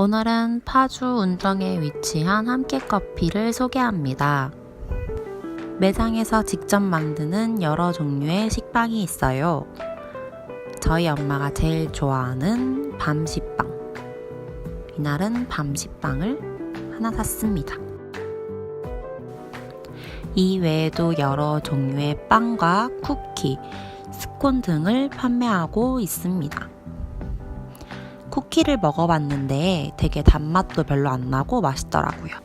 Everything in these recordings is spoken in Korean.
오늘은 파주 운정에 위치한 함께 커피를 소개합니다. 매장에서 직접 만드는 여러 종류의 식빵이 있어요. 저희 엄마가 제일 좋아하는 밤식빵. 이날은 밤식빵을 하나 샀습니다. 이 외에도 여러 종류의 빵과 쿠키, 스콘 등을 판매하고 있습니다. 쿠키를 먹어봤는데 되게 단맛도 별로 안 나고 맛있더라고요.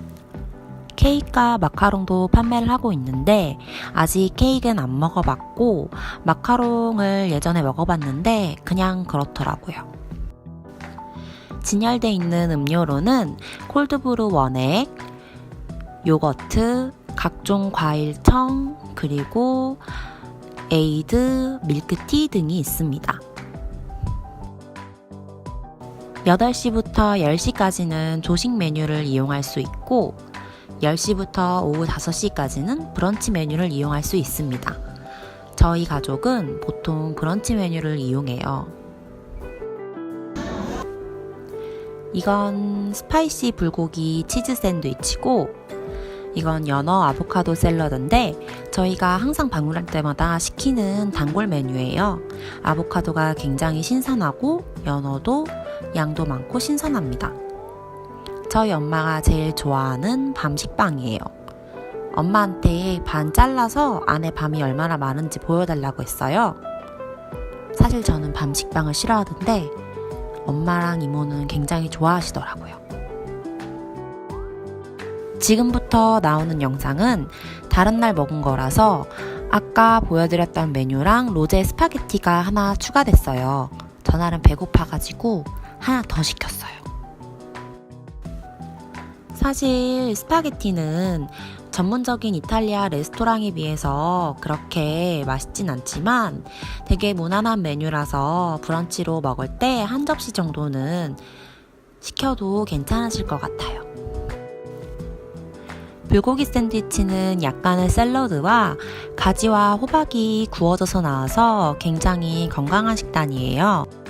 케이크와 마카롱도 판매를 하고 있는데 아직 케이크는 안 먹어봤고 마카롱을 예전에 먹어봤는데 그냥 그렇더라고요. 진열돼 있는 음료로는 콜드브루 원액, 요거트, 각종 과일청, 그리고 에이드, 밀크티 등이 있습니다. 8시부터 10시까지는 조식 메뉴를 이용할 수 있고 10시부터 오후 5시까지는 브런치 메뉴를 이용할 수 있습니다. 저희 가족은 보통 브런치 메뉴를 이용해요. 이건 스파이시 불고기 치즈 샌드위치고 이건 연어 아보카도 샐러드인데 저희가 항상 방문할 때마다 시키는 단골 메뉴예요. 아보카도가 굉장히 신선하고 연어도 양도 많고 신선합니다. 저희 엄마가 제일 좋아하는 밤 식빵이에요. 엄마한테 반 잘라서 안에 밤이 얼마나 많은지 보여달라고 했어요. 사실 저는 밤 식빵을 싫어하는데 엄마랑 이모는 굉장히 좋아하시더라고요. 지금부터 나오는 영상은 다른 날 먹은 거라서 아까 보여드렸던 메뉴랑 로제 스파게티가 하나 추가됐어요. 전날은 배고파가지고 하나 더 시켰어요. 사실 스파게티는 전문적인 이탈리아 레스토랑에 비해서 그렇게 맛있진 않지만 되게 무난한 메뉴라서 브런치로 먹을 때 한 접시 정도는 시켜도 괜찮으실 것 같아요. 불고기 샌드위치는 약간의 샐러드와 가지와 호박이 구워져서 나와서 굉장히 건강한 식단이에요.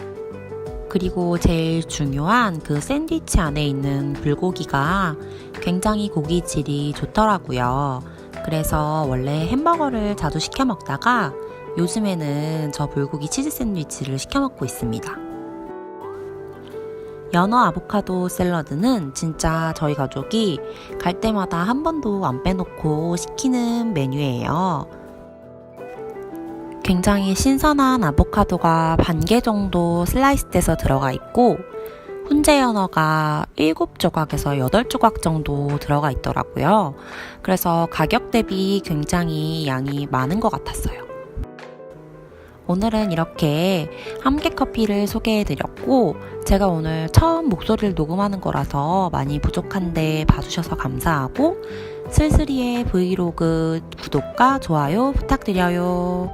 그리고 제일 중요한 그 샌드위치 안에 있는 불고기가 굉장히 고기 질이 좋더라고요. 그래서 원래 햄버거를 자주 시켜 먹다가 요즘에는 저 불고기 치즈 샌드위치를 시켜 먹고 있습니다. 연어 아보카도 샐러드는 진짜 저희 가족이 갈 때마다 한 번도 안 빼놓고 시키는 메뉴예요. 굉장히 신선한 아보카도가 반 개 정도 슬라이스 돼서 들어가 있고 훈제 연어가 7조각에서 8조각 정도 들어가 있더라고요. 그래서 가격 대비 굉장히 양이 많은 것 같았어요. 오늘은 이렇게 함께 커피를 소개해 드렸고 제가 오늘 처음 목소리를 녹음하는 거라서 많이 부족한데 봐주셔서 감사하고 슬슬이의 브이로그 구독과 좋아요 부탁드려요.